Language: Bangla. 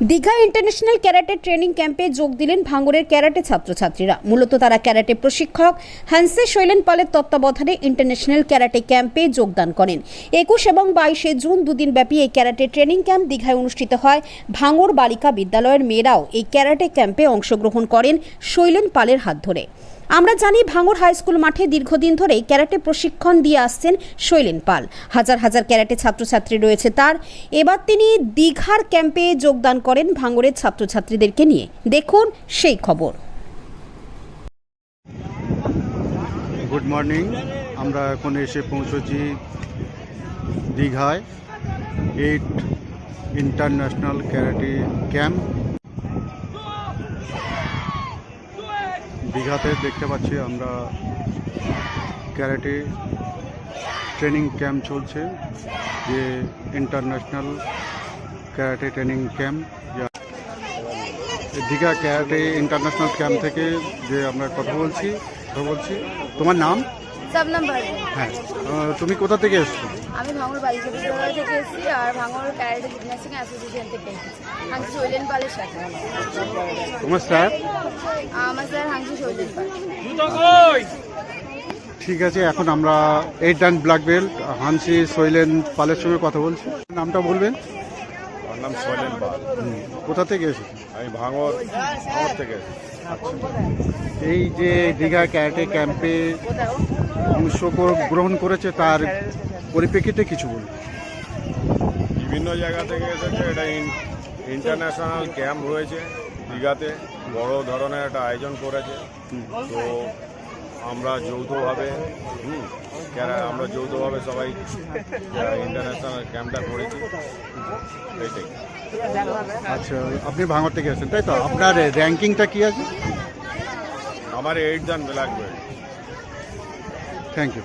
দীঘা ইন্টারন্যাশনাল ক্যারাটে ট্রেনিং ক্যাম্পে যোগ দিলেন ভাঙড়ের ক্যারাটে ছাত্রছাত্রীরা। মূলত তারা ক্যারাটে প্রশিক্ষক হ্যান্সে শৈলেন পালের তত্ত্বাবধানে ইন্টারন্যাশনাল ক্যারাটে ক্যাম্পে যোগদান করেন। একুশ এবং বাইশে জুন দুদিন ব্যাপী এই ক্যারাটে ট্রেনিং ক্যাম্প দীঘায় অনুষ্ঠিত হয়। ভাঙড় বালিকা বিদ্যালয়ের মেয়েরাও এই ক্যারাটে ক্যাম্পে অংশগ্রহণ করেন শৈলেন পালের হাত ধরে। আমরা জানি ভাঙড় হাই স্কুল মাঠে দীর্ঘদিন ধরে ক্যারাটে প্রশিক্ষণ দিয়ে আসছেন শৈলেন পাল। হাজার হাজার ক্যারাটে ছাত্রছাত্রী রয়েছে তার। এবার তিনি দীঘার ক্যাম্পে যোগদান করেন ভাঙড়ের ছাত্রছাত্রীদেরকে নিয়ে। দেখুন সেই খবর। গুড মর্নিং আমরা এখন এসে পৌঁছেছি দীঘায়। এইট ইন্টারন্যাশনাল ক্যারাটে ক্যাম্প দীঘাতে দেখতে পাচ্ছি আমরা ক্যারাটে ট্রেনিং ক্যাম্প চলছে, যে international karate training camp. Digha karate international camp থেকে যে আমরা কথা বলছি কথা বলছি। তোমার নাম? সব নাম্বার। হ্যাঁ। তুমি কোথা থেকে এসছো? আমি বালিকা বিদ্যালয় থেকে এসেছি আর ভাঙড় ক্যারাটে জিমন্যাস্টিক অ্যাসোসিয়েশন থেকে এসেছি। হাংসি শৈলেন পালের সাথে। তোমার স্যার? আমার স্যার হাংসি শৈলেন পাল। ঠিক আছে এখন আমরা eight and black belt Hanshi Shailen পালের সঙ্গে কথা বলছি। নামটা বলবেন? আমার নাম শৈলেন পাল। কোথা থেকে এসেছ? আমি ভাঙর ভাঙর থেকে এই যে দীঘা ক্যারাটে ক্যাম্পে অংশ গ্রহণ করেছে তার পরিপ্রেক্ষিতে কিছু বলুন। বিভিন্ন জায়গা থেকে এসেছে এটা ইন্টারন্যাশনাল ক্যাম্প হয়েছে দীঘাতে বড় ধরনের একটা আয়োজন করেছে। তো আমরা যৌথভাবে হুম, আমরা যৌথভাবে সবাই ইন্টারন্যাশনাল ক্যাম্পটা করেছি এইটাই। আচ্ছা আপনি ভাঙর থেকে এসেছেন তাই তো? আপনার র্যাঙ্কিংটা কি আছে? আমার এইট দান ব্ল্যাক বেল্ট থ্যাংক ইউ